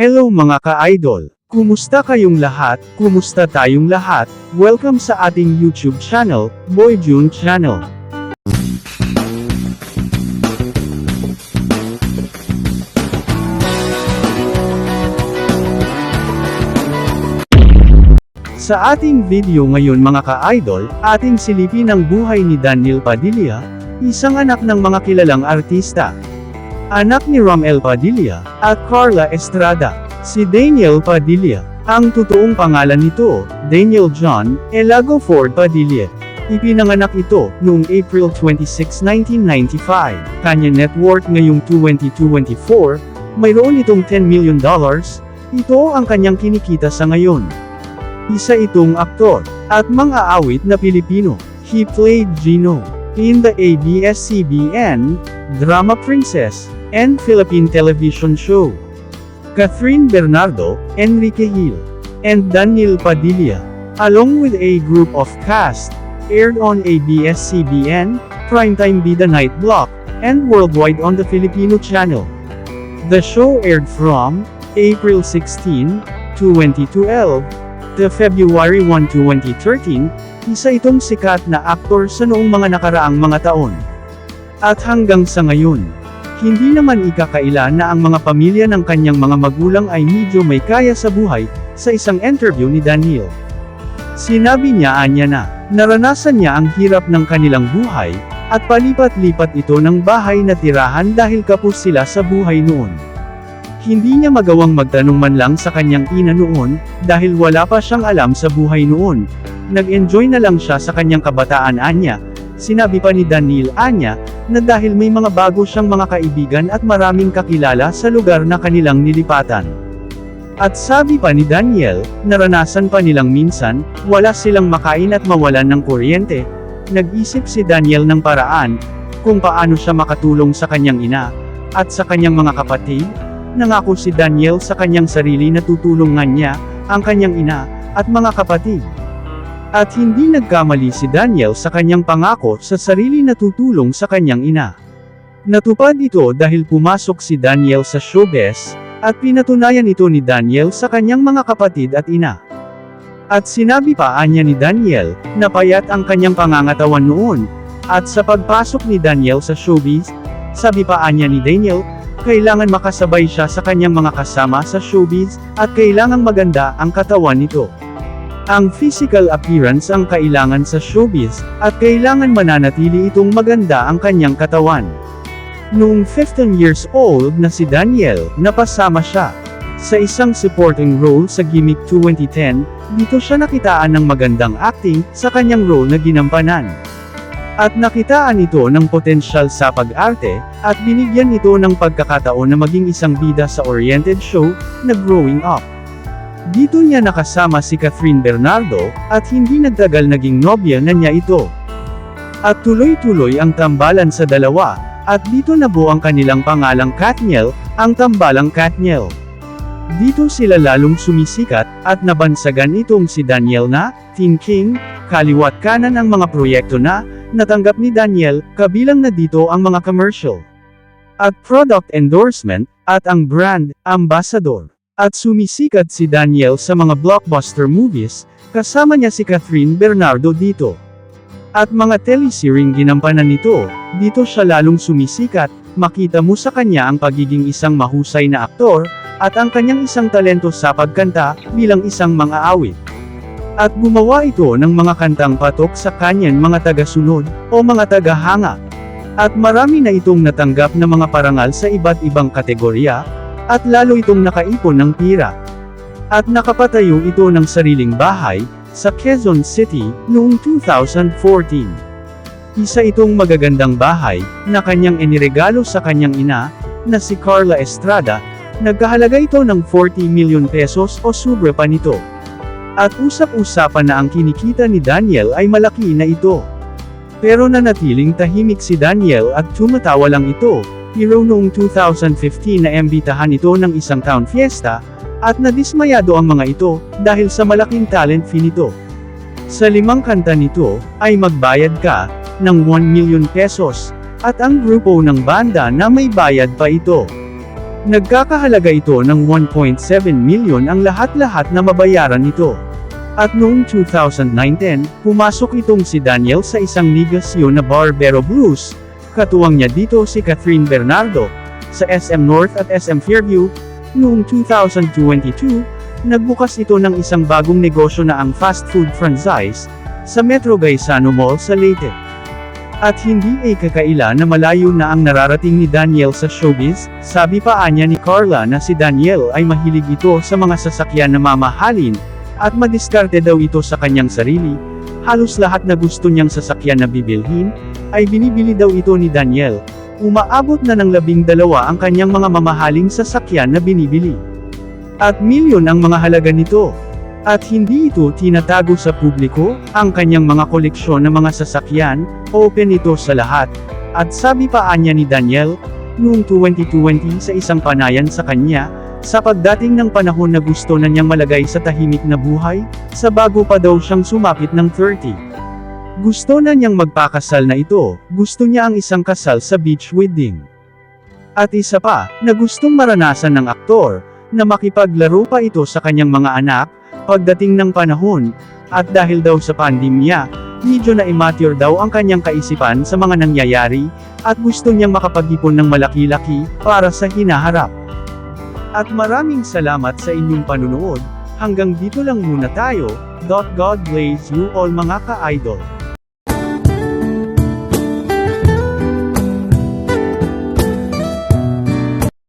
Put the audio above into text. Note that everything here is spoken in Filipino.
Hello mga ka-idol! Kumusta kayong lahat? Kumusta tayong lahat? Welcome sa ating YouTube channel, Boy June Channel. Sa ating video ngayon mga ka-idol, ating silipin ang buhay ni Daniel Padilla, isang anak ng mga kilalang artista. Anak ni Romel Padilla, at Carla Estrada. Si Daniel Padilla, ang totoong pangalan nito, Daniel John, Elago Ford Padilla. Ipinanganak ito, noong April 26, 1995. Kanya net worth ngayong 2024, mayroon itong $10 million. Ito ang kanyang kinikita sa ngayon. Isa itong aktor, at mang-aawit na Pilipino. He played Gino, in the ABS-CBN, Drama Princess, and Philippine television show. Catherine Bernardo, Enrique Hill, and Daniel Padilla, along with a group of cast, aired on ABS-CBN, Primetime Bida Night Block, and worldwide on the Filipino channel. The show aired from April 16, 2012, to February 1, 2013, isa itong sikat na aktor sa noong mga nakaraang mga taon. At hanggang sa ngayon, hindi naman ikakaila na ang mga pamilya ng kanyang mga magulang ay medyo may kaya sa buhay, sa isang interview ni Daniel. Sinabi niya anya na, naranasan niya ang hirap ng kanilang buhay, at palipat-lipat ito ng bahay na tirahan dahil kapos sila sa buhay noon. Hindi niya magawang magtanong man lang sa kanyang ina noon, dahil wala pa siyang alam sa buhay noon. Nag-enjoy na lang siya sa kanyang kabataan anya. Sinabi pa ni Daniel Anya, na dahil may mga bago siyang mga kaibigan at maraming kakilala sa lugar na kanilang nilipatan. At sabi pa ni Daniel, naranasan pa nilang minsan, wala silang makain at mawalan ng kuryente. Nag-isip si Daniel ng paraan, kung paano siya makatulong sa kanyang ina, at sa kanyang mga kapatid, Nangako si Daniel sa kanyang sarili na tutulungan niya, ang kanyang ina, at mga kapatid. At hindi nagkamali si Daniel sa kanyang pangako sa sarili na tutulong sa kanyang ina. Natupad ito dahil pumasok si Daniel sa showbiz, at pinatunayan ito ni Daniel sa kanyang mga kapatid at ina. At sinabi pa anya ni Daniel, na payat ang kanyang pangangatawan noon, at sa pagpasok ni Daniel sa showbiz, sabi pa anya ni Daniel, kailangan makasabay siya sa kanyang mga kasama sa showbiz, at kailangang maganda ang katawan nito. Ang physical appearance ang kailangan sa showbiz, at kailangan mananatili itong maganda ang kanyang katawan. Noong 15 years old na si Daniel, napasama siya sa isang supporting role sa Gimmick 2010, dito siya nakitaan ng magandang acting sa kanyang role na ginampanan. At nakitaan ito ng potensyal sa pag-arte, at binigyan ito ng pagkakataon na maging isang bida sa oriented show, na Growing Up. Dito niya nakasama si Catherine Bernardo, at hindi nagtagal naging nobya na niya ito. At tuloy-tuloy ang tambalan sa dalawa, at dito nabuo ang kanilang pangalang Katniel, ang tambalang Katniel. Dito sila lalong sumisikat, at nabansagan itong si Daniel na, Teen King, kaliwat kanan ang mga proyekto na, natanggap ni Daniel, kabilang na dito ang mga commercial. At product endorsement, at ang brand, ambassador. At sumisikat si Daniel sa mga blockbuster movies, kasama niya si Catherine Bernardo dito. At mga telesering ginampanan nito, dito siya lalong sumisikat, makita mo sa kanya ang pagiging isang mahusay na aktor, at ang kanyang isang talento sa pagkanta, bilang isang mga awit. At gumawa ito ng mga kantang patok sa kanyan mga taga-sunod, o mga taga-hanga. At marami na itong natanggap na mga parangal sa iba't ibang kategorya, at lalo itong nakaipon ng pira. At nakapatayo ito ng sariling bahay, sa Quezon City, noong 2014. Isa itong magagandang bahay, na kanyang iniregalo sa kanyang ina, na si Carla Estrada, nagkahalaga ito ng 40 million pesos o sobra pa nito. At usap-usapan na ang kinikita ni Daniel ay malaki na ito. Pero nanatiling tahimik si Daniel at tumatawa lang ito, pero noong 2015 na embitahan ito ng isang town fiesta, at nadismayado ang mga ito, dahil sa malaking talent fee nito. Sa limang kanta nito, ay magbayad ka, ng 1 million pesos, at ang grupo ng banda na may bayad pa ito. Nagkakahalaga ito ng 1.7 milyon ang lahat-lahat na mabayaran nito. At noong 2019, pumasok itong si Daniel sa isang negasyon na Barbero Blues. Katuwang niya dito si Catherine Bernardo, sa SM North at SM Fairview. Noong 2022, nagbukas ito ng isang bagong negosyo na ang fast food franchise, sa Metro Gaisano Mall sa Leyte. At hindi ay kakaila na malayo na ang nararating ni Daniel sa showbiz, sabi pa anya ni Carla na si Daniel ay mahilig ito sa mga sasakyan na mamahalin, at madiskarte daw ito sa kanyang sarili. Halos lahat na gusto niyang sasakyan na bibilhin, ay binibili daw ito ni Daniel. Umaabot na ng labing dalawa ang kanyang mga mamahaling sasakyan na binibili. At milyon ang mga halaga nito. At hindi ito tinatago sa publiko, ang kanyang mga koleksyon ng mga sasakyan, open ito sa lahat. At sabi pa anya ni Daniel, noong 2020 sa isang panayan sa kanya, sa pagdating ng panahon na gusto na niyang malagay sa tahimik na buhay, sa bago pa daw siyang sumapit ng 30. Gusto na niyang magpakasal na ito, gusto niya ang isang kasal sa beach wedding. At isa pa, na gustong maranasan ng aktor, na makipaglaro pa ito sa kanyang mga anak, pagdating ng panahon, at dahil daw sa pandemya, medyo na immature daw ang kanyang kaisipan sa mga nangyayari, at gusto niyang makapag-ipon ng malaki-laki, para sa hinaharap. At maraming salamat sa inyong panunood, hanggang dito lang muna tayo, God bless you all mga ka-idol.